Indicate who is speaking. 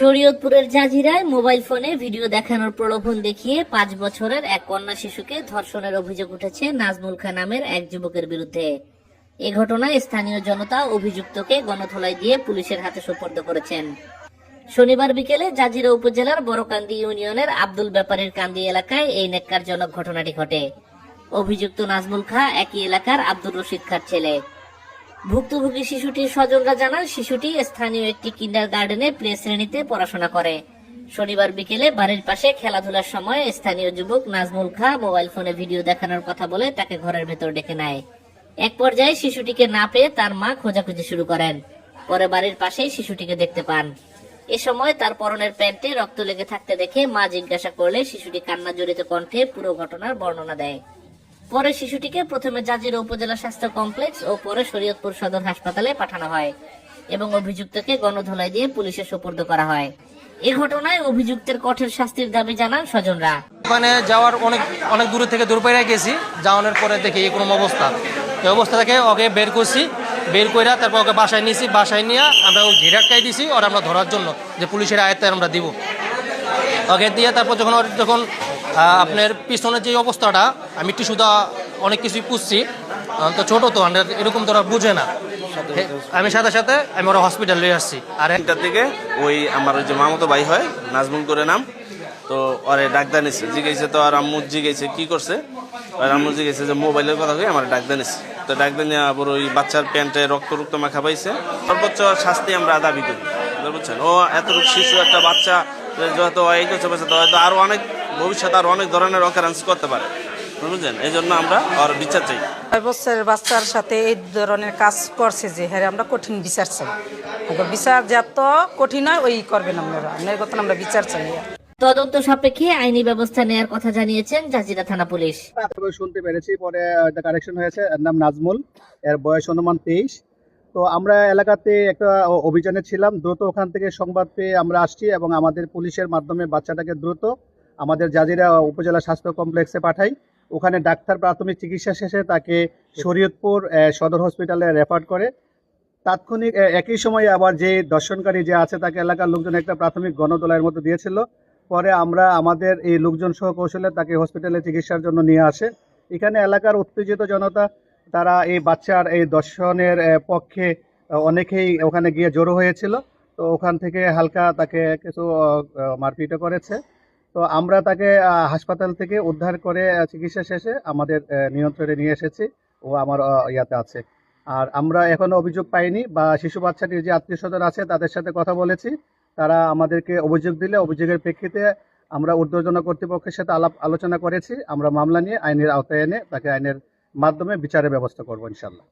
Speaker 1: শরীয়তপুরের জাজিরায় মোবাইল ফোনে ভিডিও দেখানোর প্রলোভন দেখিয়ে পাঁচ বছরের এক কন্যা শিশুকে ধর্ষণের অভিযোগ উঠেছে নাজমুল খান নামের এক যুবকের বিরুদ্ধে। এ ঘটনায় স্থানীয় জনতা অভিযুক্তকে গণধোলাই দিয়ে পুলিশের হাতে সোপর্দ করেছেন। শনিবার বিকেলে জাজিরা উপজেলার বড়কান্দি ইউনিয়নের আব্দুল ব্যাপারীর কান্দি এলাকায় এই নেককারজনক ঘটনাটি ঘটে। অভিযুক্ত নাজমুল খা একই এলাকার আব্দুর রশিদ খার ছেলে। ভুক্তভোগী শিশুটির স্বজনরা জানান, শিশুটি স্থানীয় একটি কিন্ডার গার্ডেনে প্লে শ্রেণীতে পড়াশোনা করে। শনিবার বিকেলে বাড়ির পাশে খেলাধুলার সময় স্থানীয় যুবক নাজমুল খা মোবাইল ফোনে ভিডিও দেখানোর কথা বলে তাকে ঘরের ভেতর ডেকে নেয়। এক পর্যায়ে শিশুটিকে না পেয়ে তার মা খোঁজাখুঁজি শুরু করেন। পরে বাড়ির পাশেই শিশুটিকে দেখতে পান। এ সময় তার পরনের প্যান্টে রক্ত লেগে থাকতে দেখে মা জিজ্ঞাসা করলে শিশুটি কান্না জড়িত কণ্ঠে পুরো ঘটনার বর্ণনা দেয়। পরে শিশুটিকে প্রথমে জাজিরা উপজেলা স্বাস্থ্য কমপ্লেক্স ও পরে শরীয়তপুর সদর হাসপাতালে পাঠানো হয় এবং অভিযুক্তকে গণধোলাই দিয়ে পুলিশে সোপর্দ করা হয়। এ ঘটনায় অভিযুক্তের কঠোর শাস্তির দাবি জানান স্বজনরা।
Speaker 2: ওখানে যাওয়ার অনেক অনেক দূরে থেকে দূর পেয়ে গেছি, যাওয়ানোর পরে দেখি এরকম অবস্থা। এই অবস্থা থেকে ওকে বের করছি, বের করে তারপর ওকে বাসায় নিয়েছি, বাসায় নিয়ে আমরা ওই ঘিরে আটকাই দিছি, ওর আমরা ধরার জন্য যে পুলিশের আয়ত্তে আমরা দিব। ওকে দিয়ে তারপর যখন ওর যখন আপনার পিছনের যে অবস্থাটা আমি টিস্যুটা অনেক কিছুই পুষছি। তো ছোটো তো এরকম তোরা বুঝে না। আমি সাথে সাথে আমি ওরা হসপিটালে আসছি। আর
Speaker 3: তিনটার দিকে ওই আমার ওই যে মামতো ভাই হয় নাজমুল করে নাম। তো ওরে ডাক্তার নিছে জিজ্ঞেসে তো আর আম্মু জিজ্ঞেসে কি করছে? আর আম্মু জিজ্ঞেসে যে মোবাইলের কথা কই আমার ডাক্তার নিছে তো ডাক্তার নিয়ে আবার ওই বাচ্চার প্যান্টে রক্ত রক্ত মাখা পাইছে। সর্বোচ্চ শাস্তি আমরা দাবি করি। বুঝছেন? ও এত শিশু একটা বাচ্চা যত এই করছে তো হয়তো আরও অনেক ভবিষ্যতে আরও অনেক ধরনের অকারেন্স করতে পারে। বুঝছেন এই জন্য আমরা ওর বিচার চাই।
Speaker 4: ছয় বছরের বাচ্চার সাথে এই ধরনের কাজ করছে যে হ্যাঁ আমরা কঠিন বিচার চাই। বিচার যত কঠিন হয় ওই করবেন আপনারা। আপনার কথা আমরা বিচার চাই।
Speaker 1: তদন্ত সাপেক্ষে আইনি ব্যবস্থা নেয়ার কথা জানিয়েছেন জাজিরা থানা পুলিশ।
Speaker 5: শুনতে পেরেছি পরে এটা কারেকশন হয়েছে এর নাম নাজমুল। এর বয়স অনুমান তেইশ। তো আমরা এলাকাতে একটা অভিযানে ছিলাম। দ্রুত ওখান থেকে সংবাদ পেয়ে আমরা আসছি এবং আমাদের পুলিশের মাধ্যমে বাচ্চাটাকে দ্রুত আমাদের জাজিরা উপজেলা স্বাস্থ্য কমপ্লেক্সে পাঠাই। ওখানে ডাক্তার প্রাথমিক চিকিৎসা শেষে তাকে শরীয়তপুর সদর হসপিটালে রেফার করে। তাৎক্ষণিক একই সময়ে আবার যে দর্শনকারী যে আছে, তাকে এলাকার লোকজন একটা প্রাথমিক গণদোলাইয়ের মতো দিয়েছিল। পরে আমরা আমাদের এই লোকজন সহ কৌশলে তাকে হসপিটালে চিকিৎসার জন্য নিয়ে আসে। এখানে এলাকার উত্তেজিত জনতা, তারা এই বাচ্চার এই দর্শনের পক্ষে অনেকেই ওখানে গিয়ে জড়ো হয়েছিল। তো ওখান থেকে হালকা তাকে কিছু মারপিটও করেছে। তো আমরা তাকে হাসপাতাল থেকে উদ্ধার করে চিকিৎসা শেষে আমাদের নিয়ন্ত্রণে নিয়ে এসেছি ও আমার ইয়াতে আছে। আর আমরা এখনও অভিযোগ পাইনি বা শিশু বাচ্চাটির যে আত্মীয় স্বজন আছে তাদের সাথে কথা বলেছি। তারা আমাদেরকে অভিযোগ দিলে, অভিযোগের প্রেক্ষিতে আমরা ঊর্ধ্বতন কর্তৃপক্ষের সাথে আলাপ, আলোচনা করেছি। আমরা মামলা নিয়ে আইনের আওতায় এনে তাকে আইনের মাধ্যমে বিচারের ব্যবস্থা করব ইনশাল্লাহ